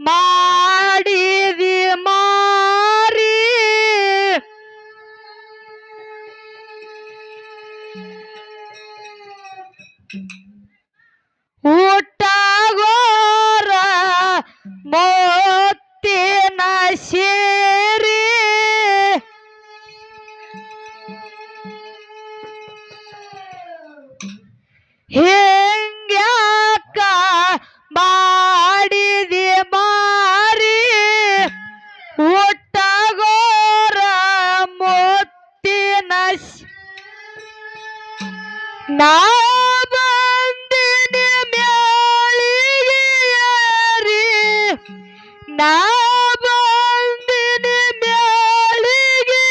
மாறி ನಾ ಬಂದಿನ ಮ್ಯಾಳಿಗೆ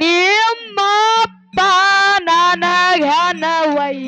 ನಿಮ್ಮಪ್ಪ ನನಘನವೈ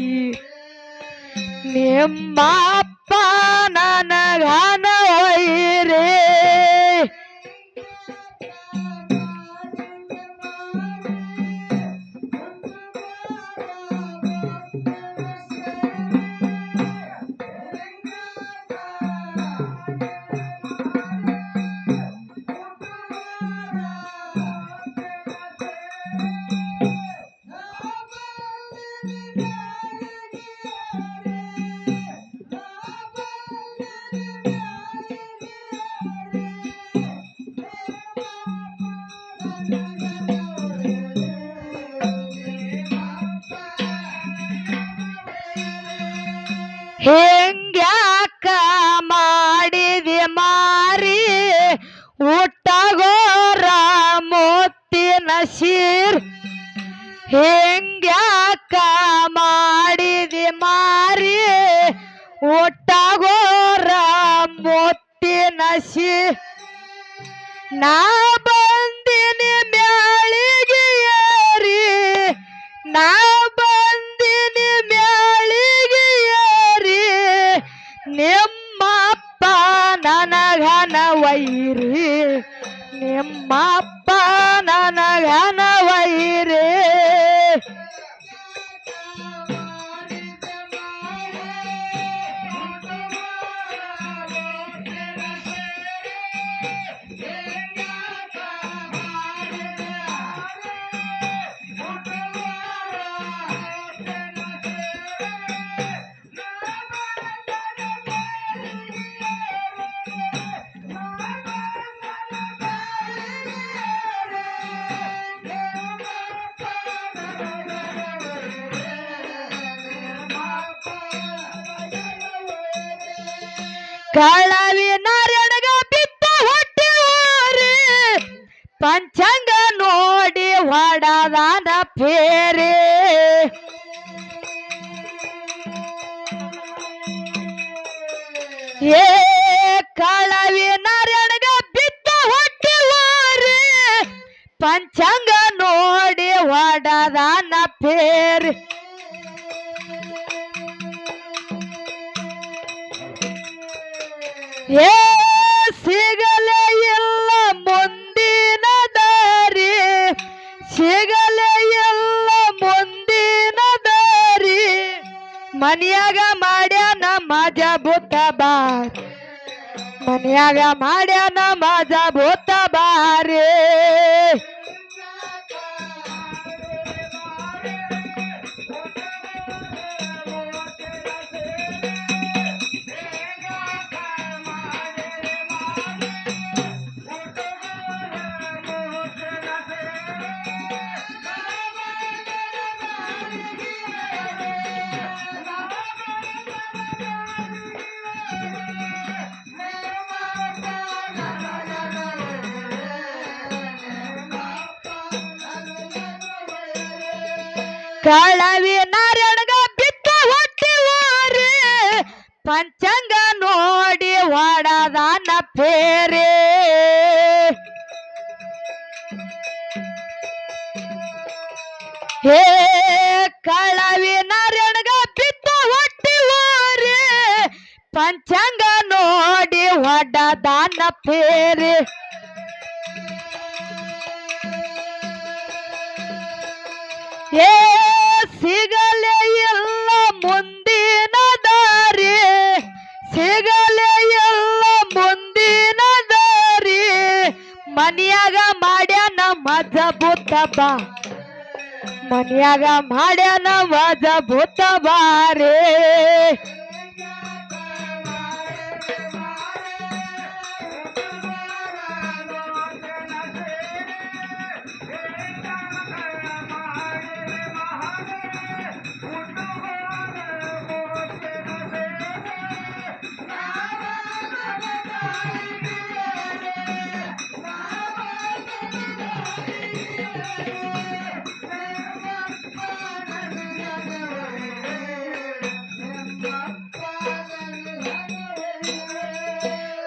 ಕಳವಿ ನಾರಡಗ ಬಿದ್ದ ಹೊಟ್ಟೆವರಿ ಪಂಚಾಂಗ ನೋಡಿ ಹೊಡದಾನ ಪೇ ಮನ್ಯಾಗ ಮಾಡ್ಯಾನ ಮಾಜ ಭೂತ ಬಾರಿ. ಕಳವಿ ನಾರಣಗ ಬಿತ್ತ ಹೊಟ್ಟಿವಾರಿ ಪಂಚ ಬಾ ಮನ್ಯಾಗ ಮಾಡ್ಯಾನ ವಜ ಭೂತ ಬಾರೆ.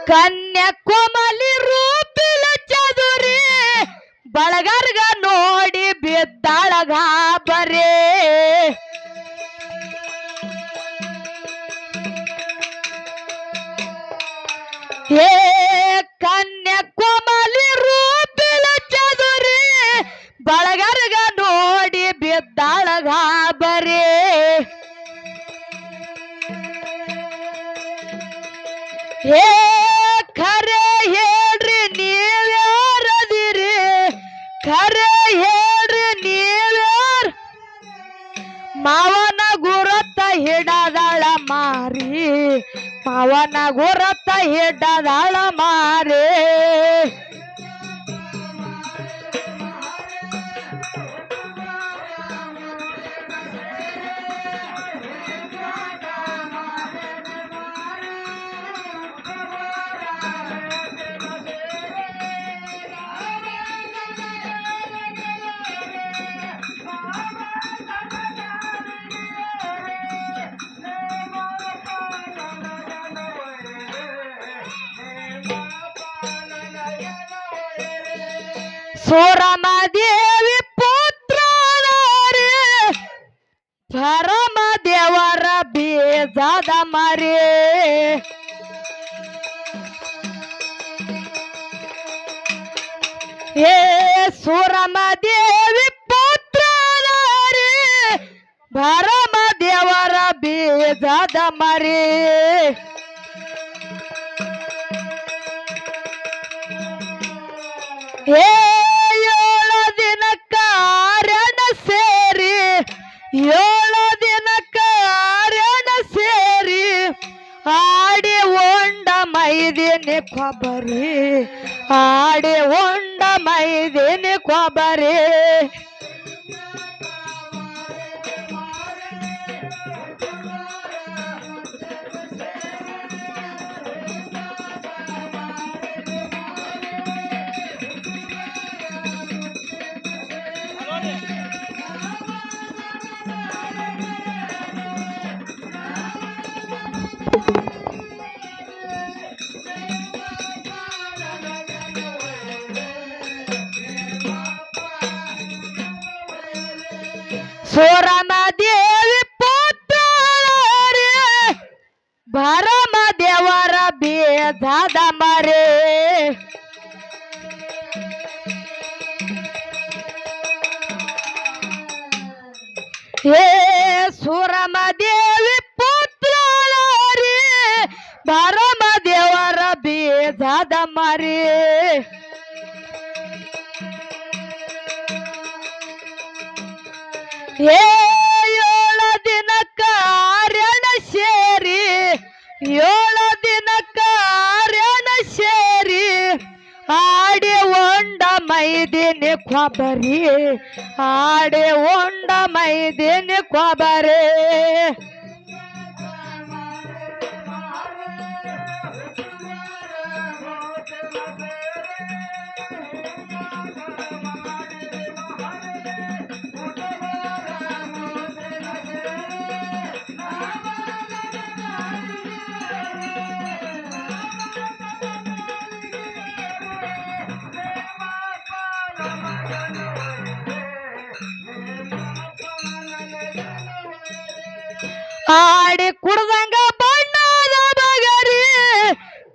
ಕನ್ಯಾಕುಮಾರಿ ರೂಪಿಲ ಚದುರಿ ಬಳಗರ್ಗ ನೋಡಿ ಬಿದ್ದಾಳ ಗಾಬರೇ ಮಾವನ ಗುರತ್ತ ಹಿಡದಾಳ ಮಾರಿ ಮಾವನ ಗುರತ್ತ ಹಿಡದಾಳ ಮಾರಿ. ಸೋರಮದೇವಿ ಪುತ್ರ ಪರಮ ದೇವರ ಬೀಜದ ಮರಿ. ಹೇ ಸೂರಮದೇವಿ ಪುತ್ರ ಪರಮ ದೇವರ ಬೀಜದ ಮರಿ. ಏ ಕೊಬ್ಬರಿ ಆಡಿ ಒಂಡ ಮೈದಿನಿ ಕೊಬ್ಬರಿ. ಸೋರಮದೇವಿ ಪುತ್ರರೇ ಭರಮ ದೇವರ ಬೇದಾದ ಮರೆ. ಹೇ ಸುರಮದೇವಿ ಪುತ್ರರೇ ಭರಮ ದೇವರ ಬೇದಾದ ಮರೆ. ಏಳು ದಿನಕ್ಕ ಆರ್ಯಣ ಸೇರಿ, ಏಳು ದಿನಕ್ಕ ಆರ್ಯಣ ಸೇರಿ, ಆಡಿ ಒಂಡ ಮೈದಿನಿ ಕೊಬ್ಬರಿ, ಆಡಿ ಒಂಡ ಮೈದಿನಿ ಕೊಬ್ಬರಿ.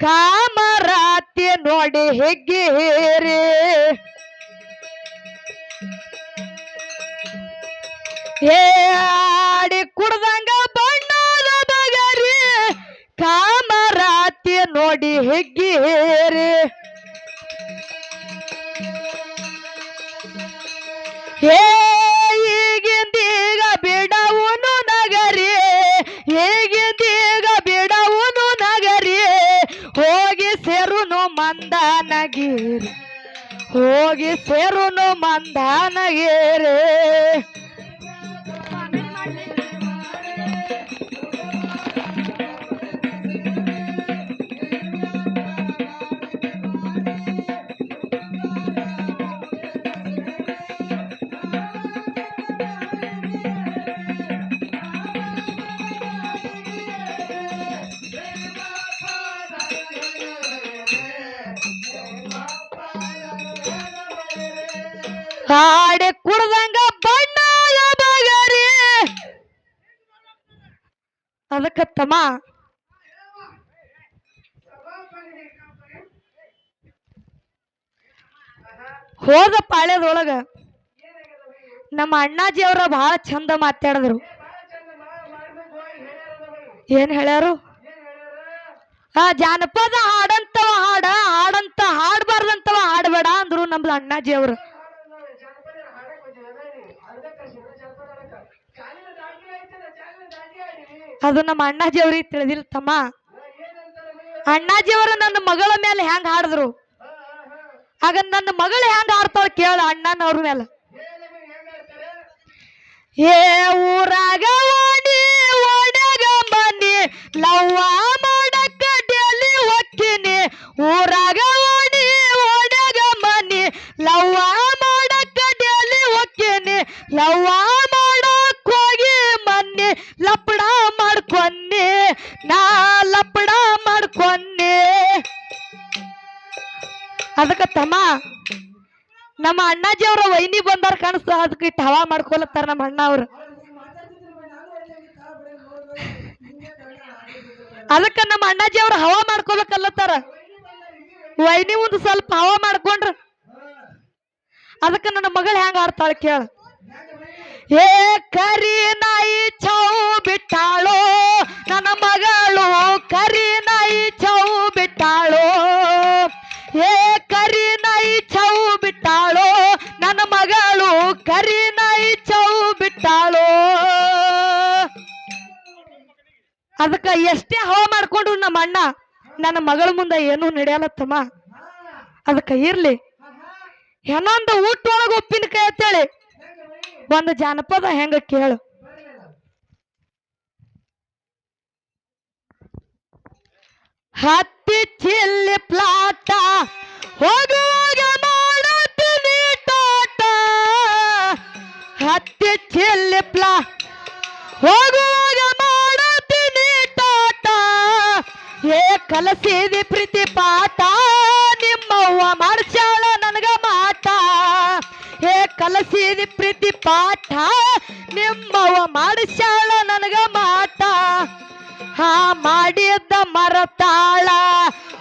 ಕಾಮರಾತಿ ನೋಡಿ ಹೆಗ್ಗೇರಿ ಏ ಆಡಿ ಕುಡ್ದಂಗ ಬಣ್ಣದ ಬಗರಿ ಕಾಮರಾತಿ ನೋಡಿ ಹೆಗ್ಗೇರಿ ಏ ಈಗಿಂದೀಗ ಹೋಗಿ ಸೇರುನು ಮಂದನಗಿರಿ ಹಾಡಿ ಕುಡ್ದಂಗ ಬಣ್ಣ ಅದಕ್ಕ ತಮ್ಮ. ಹೋದ ಪಾಳ್ಯದೊಳಗ ನಮ್ಮ ಅಣ್ಣಾಜಿ ಅವ್ರ ಬಹಳ ಚಂದ ಮಾತಾಡಿದ್ರು. ಏನ್ ಹೇಳ್ಯಾರು? ಆ ಜಾನಪದ ಹಾಡಂತವ ಹಾಡ, ಹಾಡಂತ ಹಾಡ್ಬಾರ್ದಂತವ ಹಾಡಬೇಡ ಅಂದ್ರು ನಮ್ದು ಅಣ್ಣಾಜಿ ಅವ್ರು. ಅದು ನಮ್ಮ ಅಣ್ಣಾಜಿ ಅವ್ರಿಗೆ ತಿಳಿದಿಲ್ಲ ತಮ್ಮ. ಅಣ್ಣಾಜಿ ಅವರು ನನ್ನ ಮಗಳ ಮೇಲೆ ಹೆಂಗ್ ಹಾಡಿದ್ರು? ಆಗ ನನ್ನ ಮಗಳು ಹೆಂಗ್ ಹಾಡ್ತಾಳ ಕೇಳ ಅಣ್ಣನವ್ರ ಮೇಲೆ. ಏ ಊರಾಗ ಓಡಿ ಓಡಾಗ ಬನ್ನಿ ಲವ್ವ ಮಾಡಕ್ಕ ಡೇಲಿ ಹೊಕ್ಕಿನಿ. ಊರಾಗ ಅದಕ್ಕ ತಮ್ಮ, ನಮ್ಮ ಅಣ್ಣಾಜಿ ಅವ್ರ ವೈನಿ ಬಂದಾರ ಕಾಣಿಸ್ತ ಅದಕ್ಕೆ ಇಟ್ಟು ಹವಾ ಮಾಡ್ಕೊಲತ್ತಾರ ನಮ್ಮ ಅಣ್ಣ ಅವ್ರು. ಅದಕ್ಕೆ ನಮ್ಮ ಅಣ್ಣಾಜಿ ಅವ್ರು ಹವಾ ಮಾಡ್ಕೋಬೇಕಲ್ಲತ್ತಾರ. ವೈನಿ ಒಂದು ಸ್ವಲ್ಪ ಹವಾ ಮಾಡ್ಕೊಂಡ್ರ. ಅದಕ್ಕೆ ನನ್ನ ಮಗಳು ಹೆಂಗ ಆಡ್ತಾಳ ಕೇಳ. ಏ ಕರಿ ನಾಯಿ ಚೌ ಬಿಟ್ಟಾಳೋ, ನನ್ನ ಮಗಳು ಕರಿ ನಾಯಿ ಚೌ ಬಿಟ್ಟಾಳೋ. ಅದಕ್ಕ ಎಷ್ಟೇ ಹವ ಮಾಡ್ಕೊಂಡ್ರು ನಮ್ಮ ಅಣ್ಣ, ನನ್ನ ಮಗಳ ಮುಂದೆ ಏನೂ ನಡೆಯಲತ್ತಮ್ಮ. ಅದಕ್ಕೆ ಇರ್ಲಿ. ಏನೊಂದು ಊಟ ಒಳಗ ಉಪ್ಪಿನಕಾಯಿ ಅಂತೇಳಿ. ಒಂದು ಜಾನಪದ ಹೆಂಗ ಕೇಳು. ಹತ್ತಿ ಚಿಲ್ಲಿ ಪ್ಲಾಟ ಹೋಗುವಾಗ ಮಾಡುತ್ತೀನಿ ತೋಟ. ಹತ್ತಿ ಚಿಲ್ಲಿ ಪ್ಲಾ ಹೋಗುವಾಗ ಏ ಕಲಸಿದಿ ಪ್ರೀತಿ ಪಾಠ ನಿಮ್ಮವ್ವ ಮಾಡ್ಸ್ಯಾಳ ನನಗ ಮಾಟ. ಏ ಕಲಸಿದಿ ಪ್ರೀತಿ ಪಾಠ ನಿಮ್ಮವ್ವ ಮಾಡಿಸ್ಯಾಳ ನನಗ ಮಾಟ. ಹಾ ಮಾಡಿದ್ದ ಮರತಾಳ,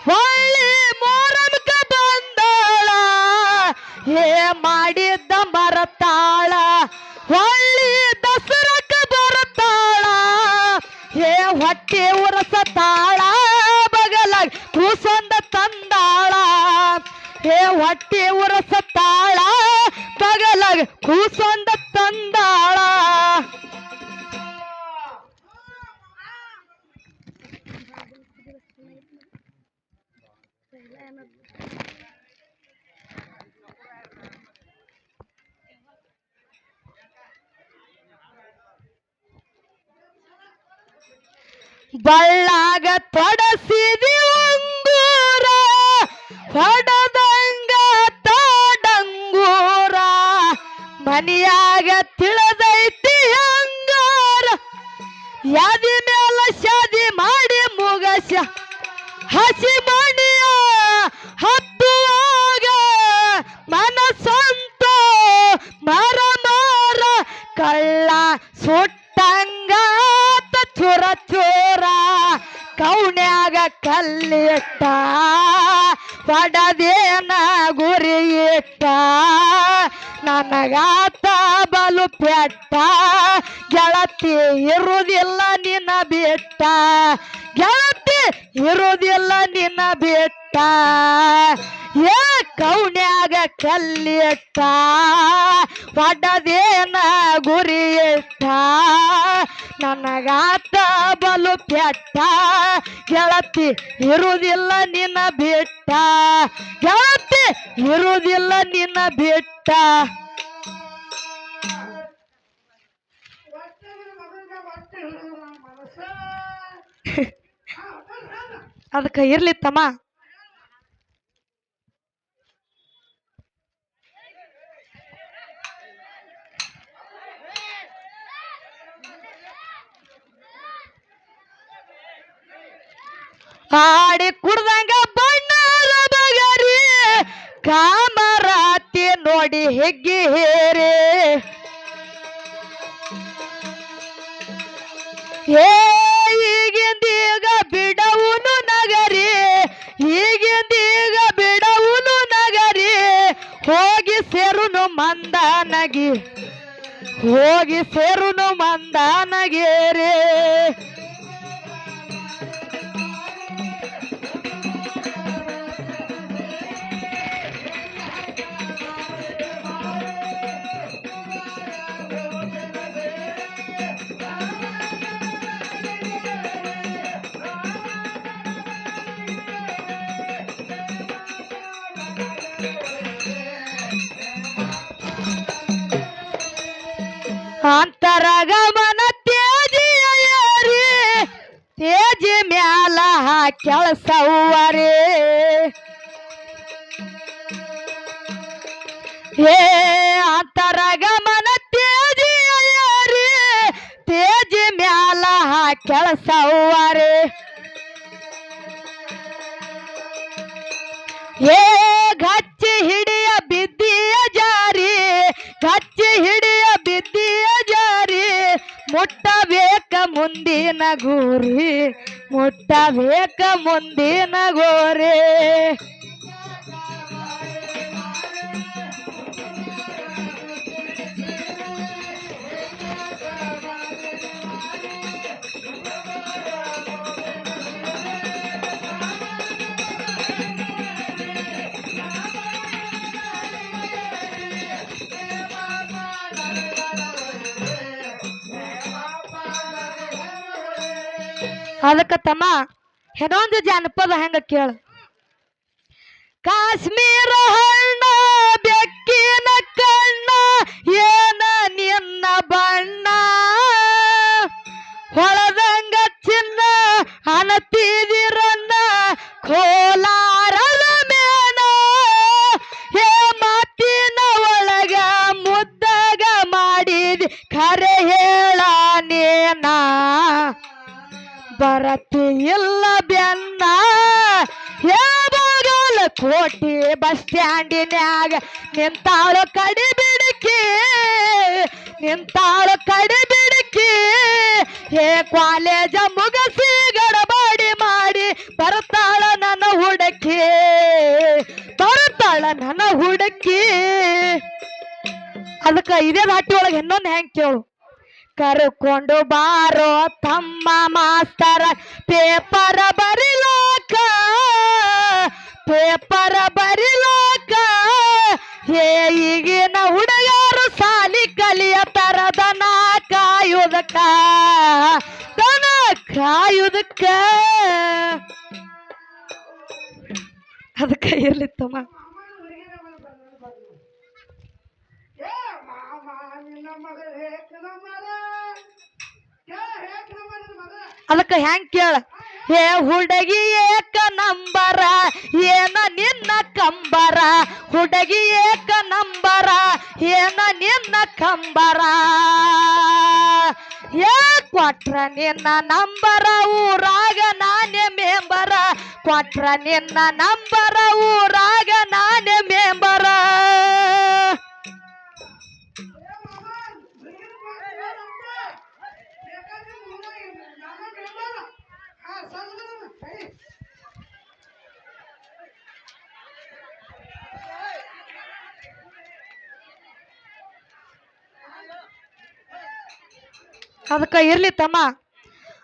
ಒಳ್ಳೆ ಮೋರಮ್ಕ ಬಂದಾಳ. ಏ ಮಾಡಿದ್ದ ಮರತಾಳ ಬಳ್ಳಾಗ ತೊಡಸಿದಿ ಉಂಗೂರ ಹೊಡದಂಗ ತಾಡಂಗೂರ. ಮನಿಯಾಗ ತಿಳಿದೈತಿ ಹಂಗಾರ ಯಾದಿ ಕಲ್ಲಿಟ್ಟ ಪಡದೇನ ಗುರಿ ಇಟ್ಟ ನನಗಾತ ಬಲು ಪೆಟ್ಟ, ಗೆಳತಿ ಇರುವುದಿಲ್ಲ ನಿನ್ನ ಬಿಟ್ಟ, ಗೆಳತಿ ಇರುವುದಿಲ್ಲ ನಿನ್ನ ಬಿಟ್ಟ. ಏ ಕೌಣ್ಯಾಗ ಕಲ್ಲಿಟ್ಟ ಒಡದೇನ ಗುರಿ ಇಟ್ಟ ನನಗಾತ ಬಲು ಕೆಟ್ಟ, ಗೆಳತಿ ಇರುವುದಿಲ್ಲ ನಿನ್ನ ಬಿಟ್ಟ, ಗೆಳತಿ ಇರುವುದಿಲ್ಲ ನಿನ್ನ ಬಿಟ್ಟ. ಅದಕ್ಕೆ ಇರ್ಲಿ ಆಡಿ ಕುಡ್ದಂಗ ಬಣ್ಣದ ಬಗರಿ ಕಾಮರಾತಿ ನೋಡಿ ಹೆಗ್ಗಿ ಹೇರಿ. ಏ ಈಗಿಂದೀಗ ಬಿಡವುನು ನಗರಿ ಈಗಿಂದೀಗ ಬಿಡವುನು ನಗರಿ. ಹೋಗಿ ಸೇರುನು ಮಂದಾನಗಿ, ಹೋಗಿ ಸೇರುನು ಮಂದಾನಗೇರಿ. ಅಂತರಗಮನ ತೇಜಿಯ ಏರಿ ತೇಜಿ ಮ್ಯಾಲ ಕೆಳಸವ್ವರೇ ಏ ಅಂತರಗಮನ ತೇಜಿಯ ಏರಿ ತೇಜಿ ಮ್ಯಾಲ ಕೆಳಸವ್ವರೇ ಏ ಗಚ್ಚಿ ಹಿಡಿಯ ಬಿದ್ದಿಯ ಜಾರಿ ಗಚ್ಚಿ ಹಿಡಿಯ ಮುಂದಿನ ಗೋರಿ ಮುಟ್ಟಬೇಕ ಮುಂದಿನ ಗೋರಿ. ಅದಕ್ಕ ತಮ್ಮ ಏನೊಂದು ಜಾನಪದ ಹೆಂಗ ಕೇಳ. ಕಾಶ್ಮೀರ ಹುಡುಕಿ ಅದಕ್ಕ ಇದೇ ದಾಟಿ ಒಳಗೆ ಇನ್ನೊಂದು ಹೆಂಗ್ ಕೇಳು. ಕರ್ಕೊಂಡು ಬಾರೋ ತಮ್ಮ ಮಾಸ್ತರ ಪೇಪರ್ ಬರಿಲಾಕ. ಪೇಪರ್ ಬರಿಲಾಕ. ಹೇ ಈಗಿನ ಹುಡುಗರು ಸಾಲಿ ಕಲಿಯ ತರದನ ಕಾಯುದಕ್ಕ. ದನ ಕಾಯುದಕ್ಕ. ಅದಕ್ಕೆ ಇರ್ಲಿ ಅದಕ್ಕ ಹೆಂಗ್ ಕೇಳ? ಏ ಹುಡುಗಿ ಏಕ ನಂಬರ, ಏನ ನಿನ್ನ ಕಂಬರ? ಹುಡುಗಿ ಏಕ ನಂಬರ, ಏನ ನಿನ್ನ ಕಂಬರ? ಏ ಕೊಟ್ರ ನಿನ್ನ ನಂಬರ ಊರಾಗ ನಾನೇ ಮೇಂಬರ. ಕೊಟ್ರ ನಿನ್ನ ನಂಬರ ಊರಾಗ ನಾನೇ ಮೆಂಬರ. ಅದಕ್ಕ ಇರ್ಲಿ ತಮ್ಮ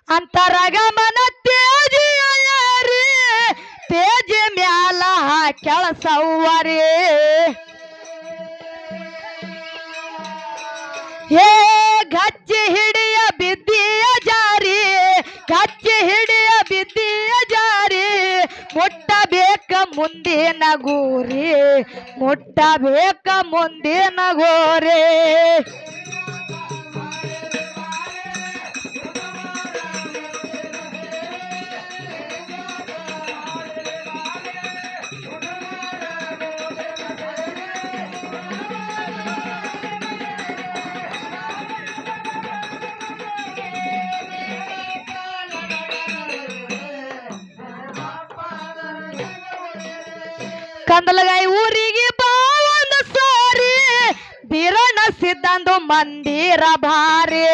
ಅಂತರಗಮನ ತೇಜಿ ಏರಿ ತೇಜಿ ಮ್ಯಾಲ ಕೆಲಸವ್ವರೇ ಏ ಗಚ್ಚಿ ಹಿಡಿಯ ಬಿದ್ದಿಯ ಮುಟ್ಟಬೇಕ ಮುಂದಿನ ಗೋರಿ ಮುಟ್ಟಬೇಕ ಮುಂದಿನ ಗೋರಿ. ಕಂದಲಗಾಯಿ ಊರಿಗೆ ಬಾ ಒಂದು ಸಾರಿ. ಬೀರಣ ಸಿದ್ದಂದು ಮಂದಿರ ಭಾರಿ.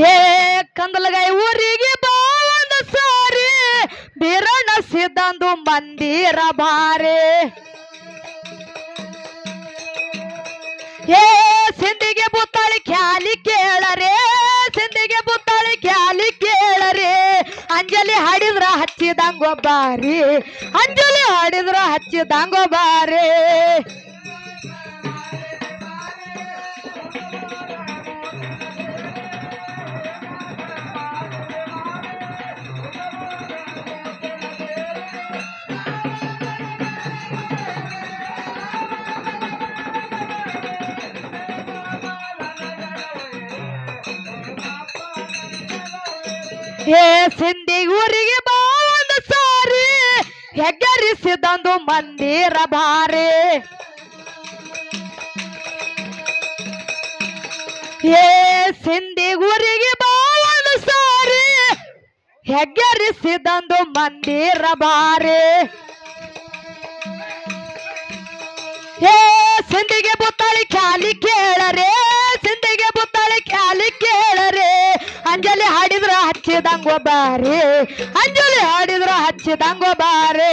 ಏ ಕಂದಲಗಾಯಿ ಊರಿಗೆ ಬಾ ಒಂದು ಸಾರಿ. ಬೀರಣ ಸಿದ್ದಂದು ಮಂದಿರ ಭಾರಿ. ಏ ಸಿಂಧಿಗೆ ಬುತ್ತಾಳಿ ಖ್ಯಾಲಿ ಕೇಳರೆ. ಸಿಂಧಿಗೆ ಬುತ್ತಾಳಿ ಖ್ಯಾಲಿ ಅಂಜಲಿ ಹಾಡಿದ್ರ ಹಚ್ಚಿದಂಗೊಬ್ಬಾರಿ ಅಂಜಲಿ ಹಾಡಿದ್ರ ಹಚ್ಚಿದಂಗೊಬ್ಬಾರಿ ಏ ಸಿಂಧಿ ಊರಿಗೆ ಬಾ ಒಂದು ಸಾರಿ ಹೆಗ್ಗರಿಸಿದಂದು ಮಂದಿರ ಭಾರಿ ಏ ಸಿಂಧಿ ಊರಿಗೆ ಬಾ ಒಂದು ಸಾರಿ. ಹೆಗ್ಗರಿಸಿದಂದು ಮಂದಿರ ಭಾರಿ ಏ ಸಿಂಧಿಗೆ ಬುತ್ತಾಳಿ ಖ್ಯಾಲಿ ಕೇಳರೆ. ಸಿಂಧಿಗೆ ಬುತ್ತಾಳಿ ಖ್ಯಾಲಿ ಕೇಳರೆ. ಅಂಜಲಿ ಹಾಡಿದ್ರ ಹಚ್ಚಿದಂಗೋ ಬಾರಿ ಅಂಜಲಿ ಹಾಡಿದ್ರ ಹಚ್ಚಿದಂಗೋ ಬಾರಿ